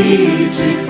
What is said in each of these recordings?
Egypt.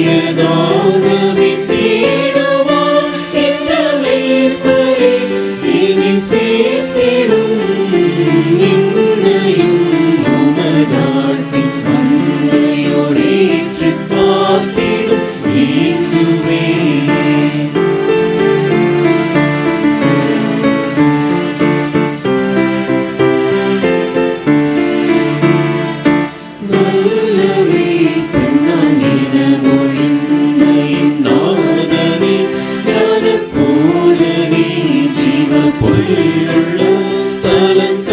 Єдиного. പുല്ലുള്ള സ്ഥലത്ത്